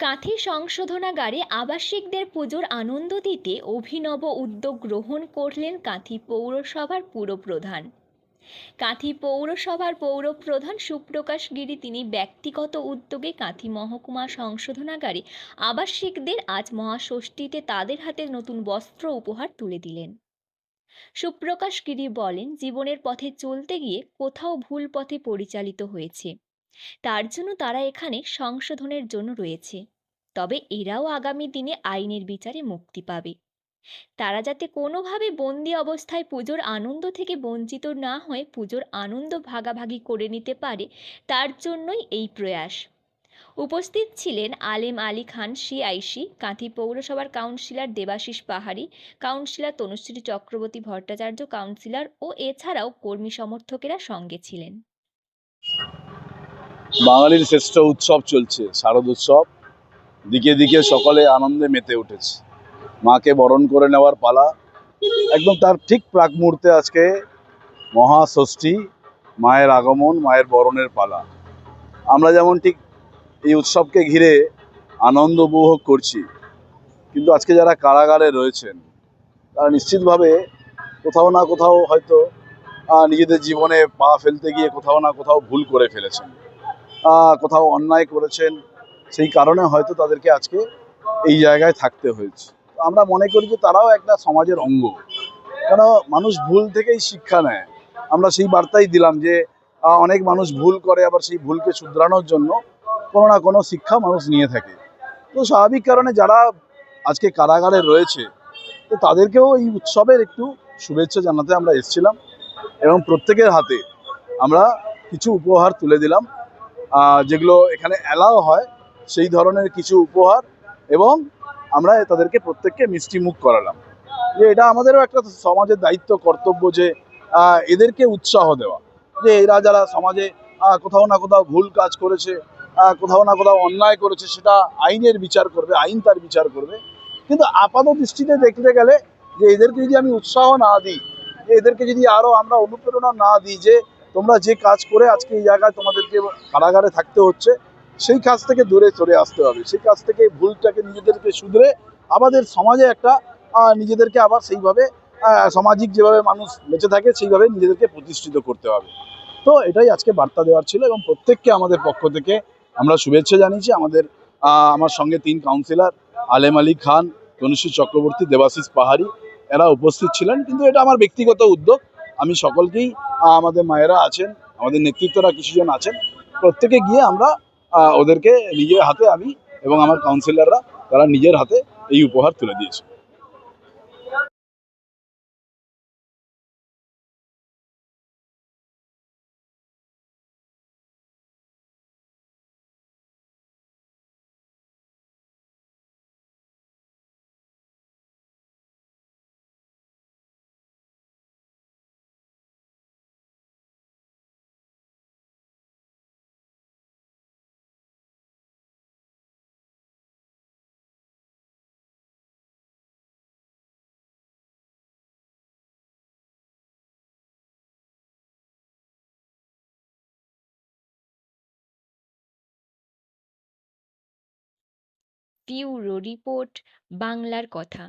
কাঁথি সংশোধনাগারে আবাসিকদের পুজোর আনন্দ দিতে অভিনব উদ্যোগ গ্রহণ করলেন কাঁথি পৌরসভার পুরপ্রধান। কাঁথি পৌরসভার পৌরপ্রধান সুপ্রকাশ গিরি তিনি ব্যক্তিগত উদ্যোগে কাঁথি মহকুমা সংশোধনাগারে আবাসিকদের আজ মহাষষ্ঠীতে তাদের হাতে নতুন বস্ত্র উপহার তুলে দিলেন। সুপ্রকাশ গিরি বলেন, জীবনের পথে চলতে গিয়ে কোথাও ভুল পথে পরিচালিত হয়েছে। তার জন্য তারা এখানে সংশোধনের জন্য রয়েছে। তবে এরাও আগামী দিনে আইনের বিচারে মুক্তি পাবে। তারা যাতে কোনোভাবে বন্দি অবস্থায় পুজোর আনন্দ থেকে বঞ্চিত না হয়ে, পুজোর আনন্দ ভাগাভাগি করে নিতে পারে, তার জন্যই এই প্রয়াস। উপস্থিত ছিলেন আলেম আলী খান সিআইসি, কাঁথি পৌরসভার councillor Debashis Pahari, councillor Tanushree Chakraborty Bhattacharya, councillor ও এছাড়াও কর্মী সমর্থকেরা সঙ্গে ছিলেন। বাঙালির শ্রেষ্ঠ উৎসব চলছে, শারদ উৎসব। দিকে দিকে সকলে আনন্দে মেতে উঠেছে। মাকে বরণ করে নেওয়ার পালা। একদম তার ঠিক প্রাক মুহূর্তে আজকে মহাষষ্ঠী, মায়ের আগমন, মায়ের বরণের পালা। আমরা যেমন ঠিক এই উৎসবকে ঘিরে আনন্দ উপভোগ করছি, কিন্তু আজকে যারা কারাগারে রয়েছেন, তারা নিশ্চিতভাবে কোথাও না কোথাও হয়তো নিজেদের জীবনে পা ফেলতে গিয়ে কোথাও না কোথাও ভুল করে ফেলেছেন। কোথাও অন্যায় করেছেন, সেই কারণে হয়তো তাদেরকে আজকে এই জায়গায় থাকতে হয়েছে। আমরা মনে করি যে তারাও একটা সমাজের অঙ্গ। কেন? মানুষ ভুল থেকেই শিক্ষা নেয়। আমরা সেই বার্তাই দিলাম যে অনেক মানুষ ভুল করে, আবার সেই ভুলকে শুধরানোর জন্য কোনো না কোনো শিক্ষা মানুষ নিয়ে থাকে। তো স্বাভাবিক কারণে যারা আজকে কারাগারে রয়েছে, তো তাদেরকেও এই উৎসবের একটু শুভেচ্ছা জানাতে আমরা এসেছিলাম এবং প্রত্যেকের হাতে আমরা কিছু উপহার তুলে দিলাম। যেগুলো এখানে অ্যালাও হয়, সেই ধরনের কিছু উপহার এবং আমরা তাদেরকে প্রত্যেককে মিষ্টি মুখ করালাম। যে এটা আমাদেরও একটা সমাজের দায়িত্ব, কর্তব্য যে এদেরকে উৎসাহ দেওয়া। যে এরা যারা সমাজে কোথাও না কোথাও ভুল কাজ করেছে কোথাও না কোথাও অন্যায় করেছে, সেটা আইনের বিচার করবে, আইন তার বিচার করবে। কিন্তু আপাত দৃষ্টিতে দেখতে গেলে যে এদেরকে যদি আমি উৎসাহ না দিই এদেরকে যদি আরও আমরা অনুপ্রেরণা না দিই, যে তোমরা যে কাজ করে আজকে এই জায়গায় তোমাদেরকে কারাগারে থাকতে হচ্ছে, সেই কাজ থেকে দূরে চলে আসতে হবে। সেই কাজ থেকে ভুলটাকে নিজেদেরকে শুধরে আমাদের সমাজে একটা নিজেদেরকে আবার সেইভাবে সামাজিক যেভাবে মানুষ বেঁচে থাকে, সেইভাবে নিজেদেরকে প্রতিষ্ঠিত করতে হবে। তো এটাই আজকে বার্তা দেওয়ার ছিল এবং প্রত্যেককে আমাদের পক্ষ থেকে আমরা শুভেচ্ছা জানিয়েছি। আমাদের আমার সঙ্গে তিন কাউন্সিলর আলেম আলী খান, তনুশ্রী চক্রবর্তী, দেবাশিস পাহাড়ি, এরা উপস্থিত ছিলেন। কিন্তু এটা আমার ব্যক্তিগত উদ্যোগ। আমি সকলকেই আমাদের মায়েরা আছেন, আমাদের নেতৃত্বরা কিছুজন আছেন, প্রত্যেকে গিয়ে আমরা ওদেরকে নিজের হাতে আমি এবং আমার কাউন্সিলররা তারা নিজের হাতে এই উপহার তুলে দিয়েছে। পিউরো রিপোর্ট বাংলার কথা।